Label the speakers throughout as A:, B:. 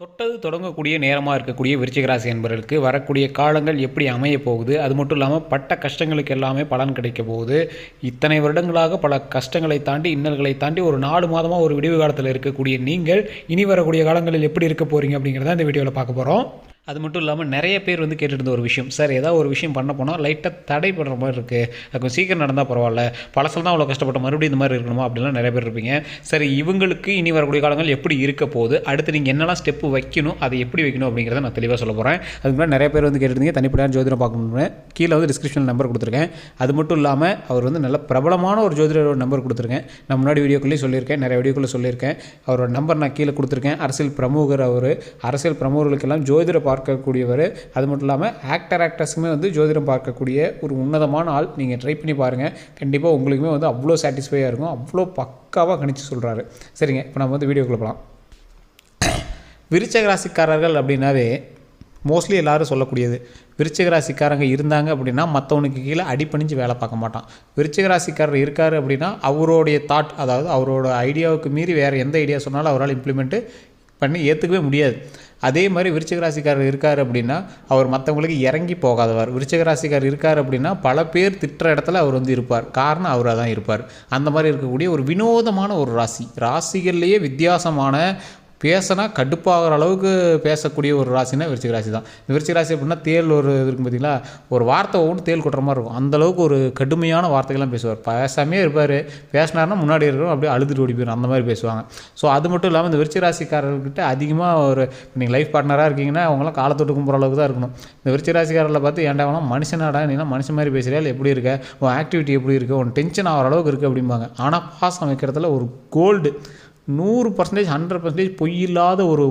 A: தொட்டது தொடங்கக்கூடிய நேரமாக இருக்கக்கூடிய விருச்சிகராசி என்பவர்களுக்கு வரக்கூடிய காலங்கள் எப்படி அமைய போகுது? அது மட்டும் இல்லாமல் பட்ட கஷ்டங்களுக்கு எல்லாமே பலன் கிடைக்க போகுது. இத்தனை வருடங்களாக பல கஷ்டங்களை தாண்டி இன்னல்களை தாண்டி ஒரு நாலு மாதமாக ஒரு விடிவு காலத்தில் இருக்கக்கூடிய நீங்கள் இனி வரக்கூடிய காலங்களில் எப்படி இருக்க போகிறீங்க அப்படிங்கிறத இந்த வீடியோவில் பார்க்க போகிறோம் அது மட்டும் இல்லாமல் நிறைய பேர் வந்து கேட்டுட்டு இருந்த ஒரு விஷயம். சார் ஏதாவது ஒரு விஷயம் பண்ண போனால் லைட்டாக தடைப்படுற மாதிரி இருக்குது அது கொஞ்சம் சீக்கிரம் நடந்தால் பரவாயில்ல. பழசில் தான் அவ்வளோ கஷ்டப்பட்ட மறுபடியும் இந்த மாதிரி இருக்கணுமா? அப்படிலாம் நிறைய பேர் இருப்பீங்க. சரி இவங்களுக்கு இனி வரக்கூடிய காலங்கள் எப்படி இருக்க போகுது? அடுத்து நீங்கள் என்னெல்லாம் ஸ்டெப்பு வைக்கணும்? அதை எப்படி வைக்கணும்? அப்படிங்கிறத நான் தெளிவாக சொல்ல போகிறேன் அதுக்கு முன்னாடி நிறைய பேர் வந்து கேட்டுருந்தீங்க தனிப்படையான ஜோதிடம் பார்க்கணும்னு. கீழே வந்து டிஸ்கிரிப்ஷனில் நம்பர் கொடுத்துருக்கேன். அது மட்டும் இல்லாமல் அவர் வந்து நல்ல பிரபலமான ஒரு ஜோதிடரோட நம்பர் கொடுத்துருக்கேன். நான் முன்னாடி வீடியோக்குள்ளேயும் சொல்லியிருக்கேன். நிறைய வீடியோக்குள்ளே சொல்லியிருக்கேன். அவரோட நம்பர் நான் கீழே கொடுத்துருக்கேன். அரசியல் பிரமுகர் அவர். அரசியல் பிரமுகர்களுக்கெல்லாம் ஜோதிட பார்க்கக்கூடியவர். அது மட்டும் இல்லாமல் ஆக்டர் ஆக்டர்ஸுக்குமே வந்து ஜோதிடம் பார்க்கக்கூடிய ஒரு உன்னதமான ஆள் நீங்கள் ட்ரை பண்ணி பாருங்கள் கண்டிப்பாக உங்களுக்குமே வந்து அவ்வளோ சாட்டிஸ்ஃபையாக இருக்கும். அவ்வளோ பக்காவாக கணிச்சு சொல்கிறாரு சரிங்க இப்போ நம்ம வந்து வீடியோக்குள்ள போகலாம் விருச்சக ராசிக்காரர்கள் அப்படின்னாவே மோஸ்ட்லி எல்லாரும் சொல்லக்கூடியது. விருச்சிக ராசிக்காரங்க இருந்தாங்க அப்படின்னா மற்றவனுக்கு கீழே அடிப்பணிஞ்சு வேலை பார்க்க மாட்டான். விருச்சிக ராசிக்காரர் இருக்கார் அப்படின்னா அவருடைய தாட் அதாவது அவரோட ஐடியாவுக்கு மீறி வேறு எந்த ஐடியா சொன்னாலும் அவரால் இம்ப்ளிமெண்ட்டு பண்ணி ஏற்றுக்கவே முடியாது. அதே மாதிரி விருச்சிக ராசிக்காரர் இருக்கார் அப்படின்னா அவர் மற்றவங்களுக்கு இறங்கி போகாதவர். விருச்சிக ராசிக்காரர் இருக்கார் அப்படின்னா பல பேர் திட்டுற இடத்துல அவர் வந்து இருப்பார். காரணம் அவராக தான் இருப்பார். அந்த மாதிரி இருக்கக்கூடிய ஒரு வினோதமான ஒரு ராசி. ராசிகள்லேயே வித்தியாசமான பேசினா கடுப்பாகிற அளவுக்கு பேசக்கூடிய ஒரு ராசினா விருச்சிக ராசி தான். இந்த விருச்சிக ராசி அப்படின்னா தேல் ஒரு இது இருக்கும் பார்த்தீங்களா ஒரு வார்த்தை ஒவ்வொன்று தேல் கொட்டுற மாதிரி இருக்கும். அந்த அளவுக்கு ஒரு கடுமையான வார்த்தைகள்லாம் பேசுவார். பேசாமே இருப்பார். பேசினார்னா முன்னாடி இருக்கிறோம் அப்படியே அழுதுட்டு ஓடி போயிடும் அந்த மாதிரி பேசுவாங்க. ஸோ அது மட்டும் இல்லாமல் இந்த விருச்சிக ராசிக்காரர்கிட்ட அதிகமாக ஒரு நீங்கள் லைஃப் பார்ட்னராக இருக்கீங்கன்னா அவங்களாம் காலத்தொட்டு கும்புற அளவுக்கு தான் இருக்கணும். இந்த விருச்சிக ராசிக்காரர்களை பார்த்து ஏன்டா வேணாம் மனுஷனாடா நீ மனுஷன் மாதிரி பேசுகிறாள் எப்படி இருக்க? உன் ஆக்டிவிட்டி எப்படி இருக்குது உன் டென்ஷன் ஆகிற அளவுக்கு இருக்குது அப்படிம்பாங்க. ஆனால் பாசம் வைக்கிறதுல ஒரு கோல்டு நூறு பர்சன்டேஜ் ஹண்ட்ரட் பர்சன்டேஜ் பொய் இல்லாத ஒரு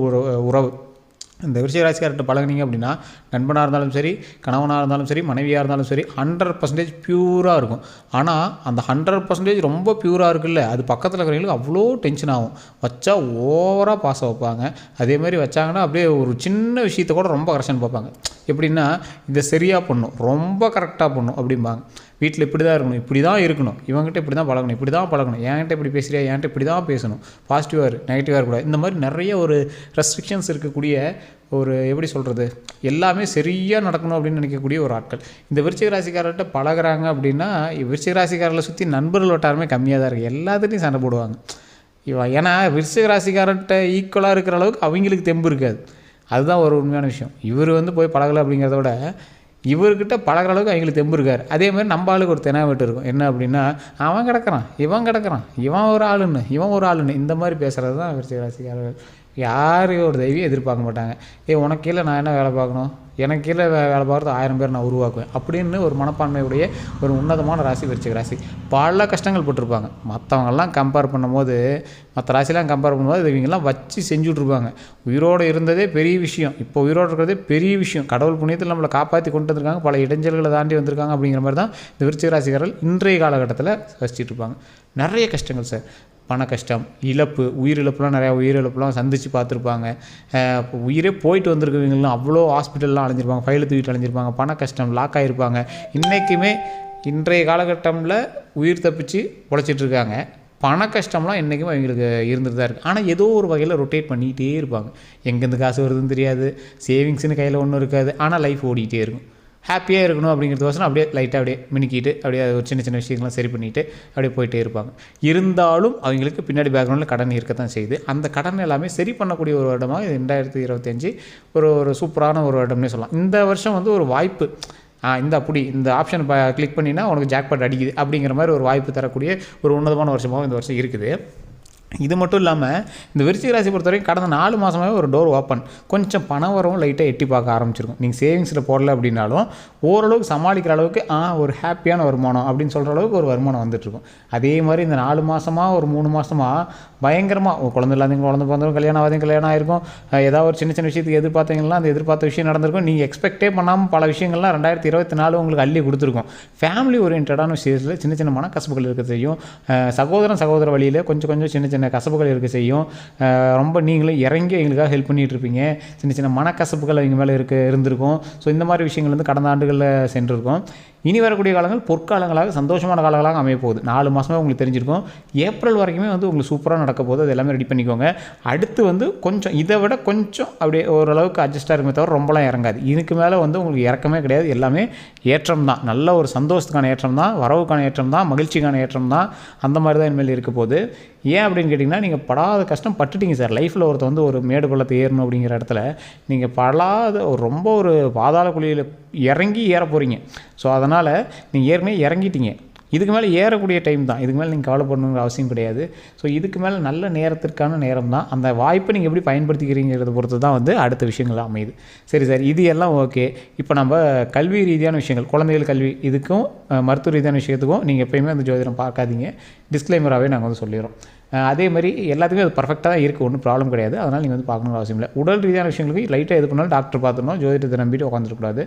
A: உறவு. இந்த விருச்சிகராசிக்கார்ட்ட பழகுனீங்க அப்படின்னா நண்பனாக இருந்தாலும் சரி கணவனாக இருந்தாலும் சரி மனைவியாக இருந்தாலும் சரி ஹண்ட்ரட் பர்சன்டேஜ் பியூராக இருக்கும். ஆனால் அந்த ஹண்ட்ரட் பர்சன்டேஜ் ரொம்ப பியூராக இருக்குல்ல அது பக்கத்தில் இருக்கிறவங்களுக்கு அவ்வளோ டென்ஷன் ஆகும். வச்சா ஓவராக பாசம் வைப்பாங்க. அதே மாதிரி வச்சாங்கன்னா அப்படியே ஒரு சின்ன விஷயத்த கூட ரொம்ப கரெக்ஷன் பார்ப்பாங்க. எப்படின்னா இதை சரியாக பண்ணும் ரொம்ப கரெக்டாக பண்ணும் அப்படிம்பாங்க. வீட்டில் இப்படி தான் இருக்கணும் இப்படி தான் இருக்கணும். இவங்ககிட்ட இப்படி தான் பழகணும் இப்படி தான் பழகணும். என்கிட்ட இப்படி பேசுறியா என்கிட்ட இப்படி தான் பேசணும் பாசிட்டிவாக இரு நெகட்டிவாக இருக்கக்கூடாது இந்த மாதிரி நிறைய ஒரு ரெஸ்ட்ரிக்ஷன்ஸ் இருக்கக்கூடிய ஒரு எப்படி சொல்கிறது எல்லாமே சரியாக நடக்கணும் அப்படின்னு நினைக்கக்கூடிய ஒரு ஆட்கள். இந்த விருச்சிக ராசிக்காரர்கிட்ட பழகுறாங்க அப்படின்னா விருச்சிக ராசிக்காரர்களை சுற்றி நண்பர்கள் வட்டாரமே கம்மியாக தான் இருக்குது எல்லாத்துலேயும் சண்டை போடுவாங்க. இவன் ஏன்னா விருச்சிக ராசிக்காரர்கிட்ட ஈக்குவலாக இருக்கிற அளவுக்கு அவங்களுக்கு தெம்பு இருக்காது. அதுதான் ஒரு உண்மையான விஷயம். இவர் வந்து போய் பழகலை அப்படிங்கிறத விட இவர்கிட்ட பழகிற அளவுக்கு அவங்களுக்கு தெம்பு இருக்கார். அதே மாதிரி நம்ம ஆளுக்கு ஒரு தெனாவட்டு இருக்கும். என்ன அப்படின்னா அவன் கிடக்கிறான் இவன் கிடக்கிறான் இவன் ஒரு ஆளுன்னு இவன் ஒரு ஆளுன்னு இந்த மாதிரி பேசுகிறது தான் விருச்சிக ராசிக்காரர்கள். யாரையும் ஒரு தெய்வம் எதிர்பார்க்க மாட்டாங்க. ஏ உனக்கு கீழே நான் என்ன வேலை பார்க்கணும்? எனக்கு கீழே வே வேலை பார்க்குறது ஆயிரம் பேர் நான் உருவாக்குவேன். அப்படின்னு ஒரு மனப்பான்மையுடைய ஒரு உன்னதமான ராசி விருச்சிக ராசி. பல கஷ்டங்கள் போட்டிருப்பாங்க. மற்றவங்கெல்லாம் கம்பேர் பண்ணும்போது மற்ற ராசிலாம் கம்பேர் பண்ணும்போது இவங்கெல்லாம் வச்சு செஞ்சுட்ருப்பாங்க. உயிரோடு இருந்ததே பெரிய விஷயம். இப்போ உயிரோடு இருக்கிறதே பெரிய விஷயம். கடவுள் புண்ணியத்தில் நம்மளை காப்பாற்றி கொண்டு வந்திருக்காங்க. பல இடைஞ்சல்களை தாண்டி வந்திருக்காங்க அப்படிங்கிற மாதிரி தான் இந்த விருச்சிக ராசிக்காரர்கள் இன்றைய காலகட்டத்தில் வச்சுட்டு இருப்பாங்க நிறைய கஷ்டங்கள் சார். பண கஷ்டம் இழப்பு உயிரிழப்புலாம் நிறையா உயிரிழப்புலாம் சந்தித்து பார்த்துருப்பாங்க. உயிரே போயிட்டு வந்திருக்கவங்களும் அவ்வளோ ஹாஸ்பிட்டல்லாம் அலைஞ்சிருப்பாங்க ஃபைலை தூக்கிட்டு அலைஞ்சிருப்பாங்க பண கஷ்டம் லாக் ஆகிருப்பாங்க இன்றைக்குமே இன்றைய காலகட்டமில் உயிர் தப்பிச்சு பொழைச்சிட்ருக்காங்க பண கஷ்டம்லாம் என்றைக்குமே அவங்களுக்கு இருந்துட்டு தான் இருக்குது ஆனால் ஏதோ ஒரு வகையில் ரொட்டேட் பண்ணிகிட்டே இருப்பாங்க. எங்கேருந்து காசு வருதுன்னு தெரியாது. சேவிங்ஸ்னு கையில் ஒன்றும் இருக்காது. ஆனால் லைஃப் ஓடிக்கிட்டே இருக்கும். ஹாப்பியாக இருக்கணும் அப்படிங்கிறதுக்கோசரம் அப்படியே லைட்டாக அப்படியே மினுக்கிட்டு அப்படியே ஒரு சின்ன சின்ன விஷயங்கள்லாம் சரி பண்ணிவிட்டு அப்படியே போயிட்டே இருப்பாங்க. இருந்தாலும் அவங்களுக்கு பின்னாடி பேக்ரவுண்டில் கடன் இருக்க தான் செய்யுது. அந்த கடன் எல்லாமே சரி பண்ணக்கூடிய ஒரு வருடமாக ரெண்டாயிரத்தி இருபத்தஞ்சி ஒரு ஒரு சூப்பரான ஒரு வருடம்னே சொல்லலாம். இந்த வருஷம் வந்து ஒரு வாய்ப்பு. இந்த அப்படி இந்த ஆப்ஷன் கிளிக் பண்ணினா உனக்கு ஜாக்பாட் அடிக்குது அப்படிங்கிற மாதிரி ஒரு வாய்ப்பு தரக்கூடிய ஒரு உன்னதமான வருஷமாகவும் இந்த வருஷம் இருக்குது. இது மட்டும் இல்லாமல் இந்த விருச்சிக ராசி பொறுத்தவரைக்கும் கடந்த நாலு மாதமாகவே ஒரு டோர் ஓப்பன் கொஞ்சம் பணம் வரவும் லைட்டாக எட்டி பார்க்க ஆரம்பிச்சிருக்கும். நீங்கள் சேவிங்ஸில் போடல அப்படின்னாலும் ஓரளவுக்கு சமாளிக்கிற அளவுக்கு ஆ ஒரு ஹாப்பியான வருமானம் அப்படின்னு சொல்கிற அளவுக்கு ஒரு வருமானம் வந்துட்டுருக்கும். அதே மாதிரி இந்த நாலு மாதமாக ஒரு மூணு மாதமாக பயங்கரமாக குழந்தை இல்லாதவங்க குழந்தை பிறந்தவங்க கல்யாணம் ஆகாதவங்க கல்யாணம் ஆயிருக்கும். ஏதாவது ஒரு சின்ன சின்ன விஷயத்துக்கு எதிர்பார்த்தீங்கன்னா அந்த எதிர்பார்த்த விஷயம் நடந்திருக்கும். நீங்கள் எக்ஸ்பெக்டே பண்ணாமல் பல விஷயங்கள்லாம் ரெண்டாயிரத்தி இருபத்தி நாலு உங்களுக்கு அள்ளி கொடுத்துருக்கும். ஃபேமிலி ஓரியன்டான விஷயத்தில் சின்ன சின்ன மனக்கசப்புகள் இருக்க தெரியும் சகோதரன் சகோதர வழியில் கொஞ்சம் கொஞ்சம் சின்ன சின்ன சின்ன கசப்புகள் இருக்க செய்யும். ரொம்ப நீங்களும் இறங்கி எங்களுக்காக ஹெல்ப் பண்ணிகிட்ருப்பீங்க சின்ன சின்ன மனக்கசப்புகள் எங்கள் மேலே இருக்க இருந்திருக்கும். ஸோ இந்த மாதிரி விஷயங்கள் வந்து கடந்த ஆண்டுகளில் சென்றிருக்கும். இனி வரக்கூடிய காலங்கள் பொற்காலங்களாக சந்தோஷமான காலங்களாக அமைய போகுது. நாலு மாதமே உங்களுக்கு தெரிஞ்சிருக்கும். ஏப்ரல் வரைக்குமே வந்து உங்களுக்கு சூப்பராக நடக்க போகுது. அது எல்லாமே ரெடி பண்ணிக்கோங்க. அடுத்து வந்து கொஞ்சம் இதை விட கொஞ்சம் அப்படியே ஓரளவுக்கு அட்ஜஸ்ட்டாக இருக்குமே தவிர ரொம்பலாம் இறங்காது. இதுக்கு மேலே வந்து உங்களுக்கு இறக்கமே கிடையாது. எல்லாமே ஏற்றம் தான் நல்ல ஒரு சந்தோஷத்துக்கான ஏற்றம் தான் வரவுக்கான ஏற்றம் தான் மகிழ்ச்சிக்கான ஏற்றம் தான் அந்த மாதிரி தான் இனிமேல் இருக்க போகுது. ஏன் அப்படின்னு கேட்டிங்கன்னா நீங்கள் படாத கஷ்டம் பட்டுட்டீங்க சார். லைஃப்பில் ஒருத்தர் வந்து ஒரு மேடு பள்ளத்தை ஏறணும் அப்படிங்கிற இடத்துல நீங்கள் படாத ஒரு ரொம்ப ஒரு பாதாள குழியில் இறங்கி ஏற போகிறீங்க ஸோ அதனால் நீங்கள் ஏற்கனவே இறங்கிட்டீங்க. இதுக்கு மேலே ஏறக்கூடிய டைம் தான். இதுக்கு மேலே நீங்கள் கவலைப்படணுங்கிற அவசியம் கிடையாது. ஸோ இதுக்கு மேலே நல்ல நேரத்திற்கான நேரம் தான். அந்த வாய்ப்பை நீங்கள் எப்படி பயன்படுத்திக்கிறீங்கிறத பொறுத்து தான் வந்து அடுத்த விஷயங்கள் அமையுது. சரி சார் இது எல்லாம் ஓகே. இப்போ நம்ம கல்வி ரீதியான விஷயங்கள் குழந்தைகள் கல்வி இதுக்கும் மருத்துவ ரீதியான விஷயத்துக்கும் நீங்கள் எப்பயுமே அந்த ஜோதிடம் பார்க்காதீங்க. டிஸ்க்ளைமராகவே நாங்கள் வந்து சொல்லிடுறோம். அதே மாதிரி எல்லாத்துக்குமே அது பர்ஃபெக்டாக தான் இருக்குது ஒன்றும் ப்ராப்ளம் கிடையாது. அதனால் நீங்கள் வந்து பார்க்கணும்னு அவசியம் இல்லை. உடல் ரீதியான விஷயங்களுக்கு லைட்டாக எது பண்ணாலும் டாக்டர் பார்த்துடணும். ஜோதிடத்தை நம்பிட்டு உட்காந்துருக்கூடாது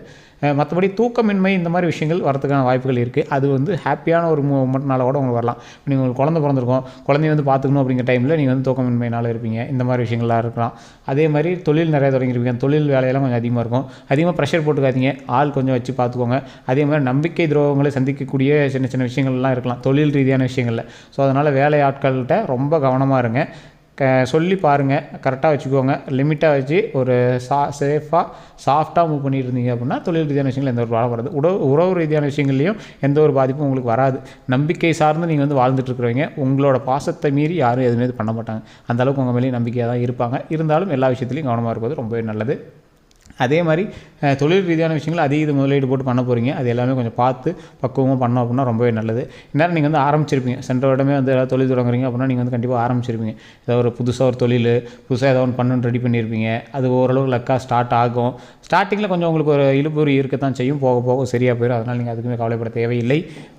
A: மற்றபடி தூக்கமின்மை இந்த மாதிரி விஷயங்கள் வரதுக்கான வாய்ப்புகள் இருக்குது அது வந்து ஹாப்பியான ஒரு மூமெண்ட்னால கூட உங்களுக்கு வரலாம். இப்போ நீங்கள் உங்களுக்கு குழந்தை பிறந்திருக்கோம். குழந்தைய வந்து பார்த்துக்கணும் அப்படிங்கிற டைமில் நீங்கள் வந்து தூக்கமின்மையினால இருப்பீங்க. இந்த மாதிரி விஷயங்கள்லாம் இருக்கலாம். அதே மாதிரி தொழில் நிறைய தொடங்கியிருப்பீங்க. தொழில் வேலையெல்லாம் கொஞ்சம் அதிகமாக இருக்கும். அதிகமாக ப்ரெஷர் போட்டுக்காதீங்க. ஆள் கொஞ்சம் வச்சு பார்த்துக்கோங்க. அதே மாதிரி நம்பிக்கை துரோகங்களை சந்திக்கக்கூடிய சின்ன சின்ன விஷயங்கள்லாம் இருக்கலாம். தொழில் ரீதியான விஷயங்களில். ஸோ அதனால் வேலை ஆட்கள்கிட்ட ரொம்ப கவனமாக இருங்க. க சொல்லி பாருங்கள் கரெக்டாக வச்சுக்கோங்க. லிமிட்டாக வச்சு ஒரு சா சேஃபாக சாஃப்டாக மூவ் பண்ணிட்டு இருந்தீங்க அப்படின்னா தொழில் ரீதியான விஷயங்கள் எந்த ஒரு பாடம் வராது. உறவு உறவு ரீதியான விஷயங்கள்லையும் எந்த ஒரு பாதிப்பும் உங்களுக்கு வராது. நம்பிக்கை சார்ந்து நீங்கள் வந்து வாழ்ந்துட்டுருக்குறவங்க உங்களோட பாசத்தை மீறி யாரும் எதுவுமே பண்ண மாட்டாங்க. அந்தளவுக்கு உங்கள் மேலேயும் நம்பிக்கையாக தான் இருப்பாங்க. இருந்தாலும் எல்லா விஷயத்துலையும் கவனமாக இருப்பது ரொம்பவே நல்லது. அதே மாதிரி தொழில் ரீதியான விஷயங்கள் அதிக இது முதலீடு போட்டு பண்ண போகிறீங்க அது எல்லாமே கொஞ்சம் பார்த்து பக்குவமாக பண்ணோம் அப்படின்னா ரொம்பவே நல்லது. இந்நேரம் நீங்கள் வந்து ஆரம்பிச்சிருப்பீங்க. சென்ற வருடமே வந்து ஏதாவது தொழில் தொடங்குறீங்க அப்படின்னா நீங்கள் வந்து கண்டிப்பாக ஆரம்பிச்சிருப்பீங்க. ஏதாவது ஒரு புதுசாக ஒரு தொழில் புதுசாக ஏதாவது ஒன்று பண்ணணும்னு ரெடி பண்ணியிருப்பீங்க அது ஓரளவுக்கு லக்காக ஸ்டார்ட் ஆகும். ஸ்டார்டிங்கில் கொஞ்சம் உங்களுக்கு ஒரு இழுபறி இருக்கத்தான் செய்யும். போக போக சரியாக போயிடும் அதனால் நீங்கள் அதுக்குமே கவலைப்பட தேவையில்லை.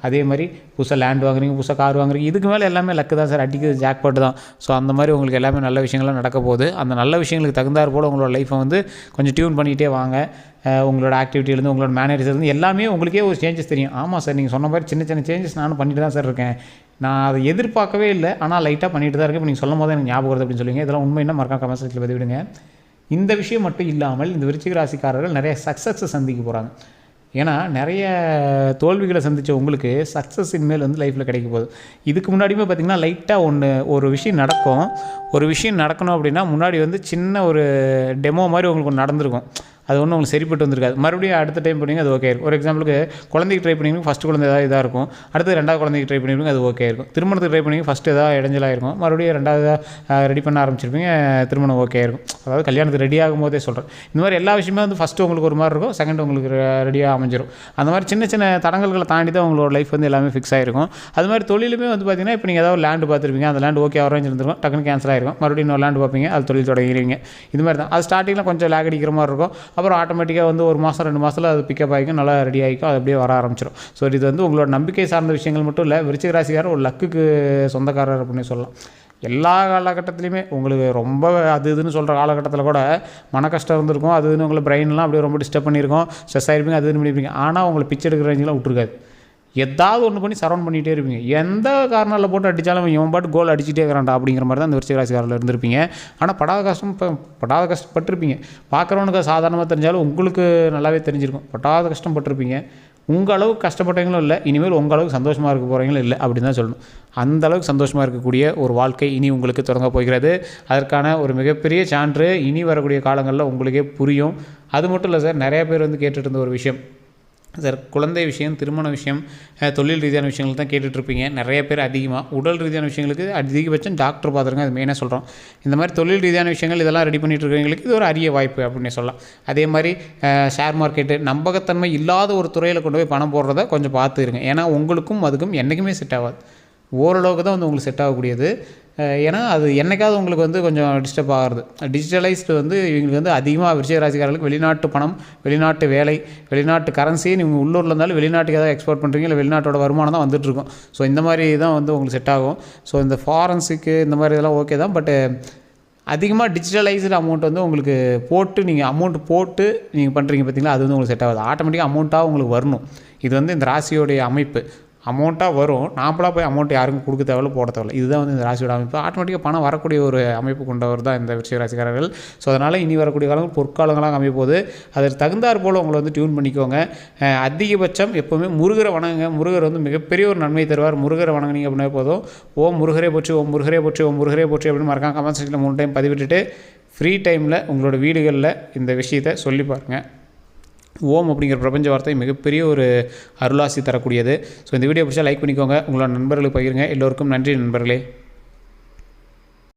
A: அதே மாதிரி புதுசாக லேண்ட் வாங்குறீங்க புதுசாக கார் வாங்குறீங்க. இதுக்கு மேலே எல்லாமே லக்கு தான் சார். அடிக்கிறது ஜாக்பாட் தான். ஸோ அந்த மாதிரி உங்களுக்கு எல்லாமே நல்ல விஷயங்கள்லாம் நடக்க போகுது. அந்த நல்ல விஷயங்களுக்கு தகுந்தாற் போல் உங்களோட லைஃப்பை வந்து கொஞ்சம் டியூன் பண்ணி பண்ணிகிட்டே வாங்க. உங்களோட ஆக்டிவிட்டிலேருந்து உங்களோட மேனேஜர்லேருந்து எல்லாமே உங்களுக்கே ஒரு சேஞ்சஸ் தெரியும். ஆமாம் சார் நீங்கள் சொன்ன மாதிரி சின்ன சின்ன சேஞ்சஸ் நானும் பண்ணிட்டு தான் சார் இருக்கேன். நான் அதை எதிர்பார்க்கவே இல்லை. ஆனால் லைட்டாக பண்ணிட்டு தான் இருக்கேன். இப்போ நீங்கள் சொல்லும் போது எனக்கு ஞாபகம் வருது அப்படின்னு சொல்லுவீங்க. இதெல்லாம் உண்மை என்ன? மறக்காம கமெண்ட் விடுங்க பதிவிடுங்க. இந்த விஷயம் மட்டும் இல்லாமல் இந்த விருச்சிக ராசிக்காரர்கள் நிறைய சக்ஸஸை சந்திக்க போகிறாங்க ஏன்னா நிறைய தோல்விகளை சந்தித்த உங்களுக்கு சக்ஸஸ் இனிமேல் வந்து லைஃப்பில் கிடைக்க போகுது. இதுக்கு முன்னாடியுமே பார்த்திங்கன்னா லைட்டாக ஒன்று ஒரு விஷயம் நடக்கும். ஒரு விஷயம் நடக்கணும் அப்படின்னா முன்னாடி வந்து சின்ன ஒரு டெமோ மாதிரி உங்களுக்கு ஒன்று நடந்திருக்கும். அது ஒன்றும் உங்களுக்கு சரிப்பட்டு வந்திருக்காது. மறுபடியும் அடுத்த டைம் பண்ணிங்க அது ஓகே இருக்கும். ஒரு எக்ஸாம்பிளுக்கு குழந்தைக்கு ட்ரை பண்ணிங்க ஃபஸ்ட்டு குழந்தை ஏதாவது இதாக இருக்கும். அடுத்து ரெண்டாவது குழந்தைக்கு ட்ரை பண்ணிருப்பீங்க அது ஓகே இருக்கும். திருமணத்துக்கு ட்ரை பண்ணி ஃபஸ்ட்டு ஏதாவது இடைஞ்சலாக இருக்கும். மறுபடியும் ரெண்டாவது ரெடி பண்ண ஆரம்பிச்சிருப்பீங்க திருமணம் ஓகே இருக்கும். அதாவது கல்யாணத்துக்கு ரெடி ஆகும் போதே சொல்கிறேன் இந்த மாதிரி எல்லா விஷயமே வந்து ஃபஸ்ட்டு உங்களுக்கு ஒரு மாதிரி இருக்கும். செகண்ட் உங்களுக்கு ரெடியாக அமைஞ்சிரும். அந்த மாதிரி சின்ன சின்ன தடங்கல்களை தாண்டி தான் உங்களோட லைஃப் வந்து எல்லாமே ஃபிக்ஸ் ஆகிருக்கும் அது மாதிரி தொழிலுமே வந்து பார்த்தீங்கன்னா இப்போ நீங்கள் ஏதாவது லேண்டு பார்த்துருப்பீங்க அந்த லேண்டு ஓகே ஆரேஞ்ச் இருந்திருக்கும். டக்குன்னு கேன்சல் ஆகிருக்கும் மறுபடியும் இன்னொரு லேண்டு பார்ப்பீங்க. அது தொழில் தொடங்கிடுவீங்க. இது மாதிரி தான். அது ஸ்டார்டிங்கில் கொஞ்சம் லேக் அடிக்கிற மாதிரி இருக்கும். அப்புறம் ஆட்டோமேட்டிக்காக வந்து ஒரு மாதம் ரெண்டு மாதத்தில் அது பிக்கப் ஆகிக்கும் நல்லா ரெடி ஆகிக்கும் அது அப்படியே வர ஆரம்பிச்சிடும் ஸோ இது வந்து உங்களோட நம்பிக்கை சார்ந்த விஷயங்கள் மட்டும் இல்லை விருச்சிக ராசிக்காரர் ஒரு லக்குக்கு சொந்தக்காரர் அப்படின்னு சொல்லலாம். எல்லா காலகட்டத்துலையுமே உங்களுக்கு ரொம்ப அது இதுன்னு சொல்கிற காலகட்டத்தில் கூட மன கஷ்டம் இருந்திருக்கும் அது இதுன்னு உங்களை பிரெயின்லாம் அப்படியே ரொம்ப டிஸ்டர்ப் பண்ணியிருக்கோம் ஸ்ட்ரெஸ் ஆகிருப்பீங்க அது இதுன்னு பண்ணியிருப்பீங்க. ஆனால் உங்களை பிச்சை எடுக்கிற ரேஞ்செலாம் விட்டுருக்காது. எதாவது ஒன்று பண்ணி சரௌண்ட் பண்ணிகிட்டே இருப்பீங்க. எந்த கார்னரில் போட்டு அடித்தாலும் இவன் பாட்டு கோல் அடிச்சுட்டே இருக்கிறான்டா அப்படிங்கிற மாதிரி தான் இந்த விருச்சிக இருந்திருப்பீங்க. ஆனால் படாத கஷ்டம் இப்போ படாத கஷ்டப்பட்டிருப்பீங்க. பார்க்குறவனுக்கு சாதாரணமாக தெரிஞ்சாலும் உங்களுக்கு நல்லாவே தெரிஞ்சிருக்கும். படாத கஷ்டப்பட்டிருப்பீங்க. உங்கள் அளவுக்கு கஷ்டப்பட்டவங்களும் இல்லை. இனிமேல் உங்கள் அளவுக்கு சந்தோஷமாக இருக்க போகிறவங்களும் இல்லை அப்படின்னு தான் சொல்லணும். அந்த அளவுக்கு சந்தோஷமாக இருக்கக்கூடிய ஒரு வாழ்க்கை இனி உங்களுக்கு தொடங்க போகிறது. அதற்கான ஒரு மிகப்பெரிய சான்று இனி வரக்கூடிய காலங்களில் உங்களுக்கே புரியும். அது மட்டும் இல்லை சார் நிறைய பேர் வந்து கேட்டுட்டு இருந்த ஒரு விஷயம். சார் குழந்தை விஷயம் திருமண விஷயம் தொழில் ரீதியான விஷயங்கள் தான் கேட்டுட்ருப்பீங்க. நிறைய பேர் அதிகமாக உடல் ரீதியான விஷயங்களுக்கு அதிகபட்சம் டாக்டர் பார்த்துருங்க அது மெயினாக சொல்கிறோம் இந்த மாதிரி தொழில் ரீதியான விஷயங்கள் இதெல்லாம் ரெடி பண்ணிட்டு இருக்கிறவங்களுக்கு இது ஒரு அரிய வாய்ப்பு அப்படின்னு சொல்லலாம். அதே மாதிரி ஷேர் மார்க்கெட்டு நம்பகத்தன்மை இல்லாத ஒரு துறையில் கொண்டு போய் பணம் போடுறத கொஞ்சம் பார்த்துருங்க. ஏன்னா உங்களுக்கும் அதுக்கும் என்றைக்குமே செட் ஆகாது. ஓரளவுக்கு தான் வந்து உங்களுக்கு செட் ஆகக்கூடியது. ஏன்னா அது என்னைக்காவது உங்களுக்கு வந்து கொஞ்சம் டிஸ்டர்ப் ஆகிறது. டிஜிட்டலைஸ்டு வந்து இவங்களுக்கு வந்து அதிகமாக விருச்சிக வெளிநாட்டு பணம் வெளிநாட்டு வேலை வெளிநாட்டு கரன்சி நீங்கள் உள்ளூரில் இருந்தாலும் வெளிநாட்டுக்கு ஏதாவது எக்ஸ்போர்ட் பண்ணுறீங்க இல்லை வெளிநாட்டோட வருமானம் தான் வந்துட்டுருக்கும் ஸோ இந்த மாதிரி தான் வந்து உங்களுக்கு செட் ஆகும். ஸோ இந்த ஃபாரன்ஸுக்கு இந்த மாதிரி இதெல்லாம் ஓகே தான். பட்டு அதிகமாக டிஜிட்டலைஸ்டு அமௌண்ட் வந்து உங்களுக்கு போட்டு நீங்கள் அமௌண்ட் போட்டு நீங்கள் பண்ணுறீங்க பார்த்தீங்களா அது வந்து உங்களுக்கு செட் ஆகுது. ஆட்டோமேட்டிக்காக அமௌண்ட்டாக உங்களுக்கு வரணும். இது வந்து இந்த ராசியோடைய அமைப்பு. அமௌண்ட்டாக வரும். நாம்பளாக போய் அமௌண்ட் யாருக்கும் கொடுக்க தேவையில்ல போட தேவையில்ல. இதுதான் வந்து இந்த ராசியோட அமைப்பு. ஆட்டோமேட்டிக்காக பணம் வரக்கூடிய ஒரு அமைப்பு கொண்டவர் தான் இந்த விஷய ராசிக்காரர்கள். ஸோ அதனால் இனி வரக்கூடிய காலங்கள் பொற்காலங்களாக அமைய போது அதற்கு தகுந்தாற் போல் உங்களை வந்து டியூன் பண்ணிக்கோங்க. அதிகபட்சம் எப்போவுமே முருகரை வணங்குங்க. முருகர் வந்து மிகப்பெரிய ஒரு நன்மை தருவார். முருகரை வணங்குனீங்க அப்படின்னா போதும். ஓம் முருகரே போச்சு ஓம் முருகரே போச்சு ஓம் முருகரே போச்சு அப்படின்னு மறக்காம கமெண்ட் செக்ஷனில் மூணு டைம் பதிவிட்டுட்டு ஃப்ரீ டைமில் உங்களோட வீடுகளில் இந்த விஷயத்தை சொல்லி பாருங்கள் ஓம் அப்படிங்கிற பிரபஞ்ச வார்த்தை மிகப்பெரிய ஒரு அருளாசி தரக்கூடியது. ஸோ இந்த வீடியோ பிடிச்சா லைக் பண்ணிக்கோங்க. உங்களோட நண்பர்களுக்கு பகிருங்க. எல்லோருக்கும் நன்றி நண்பர்களே.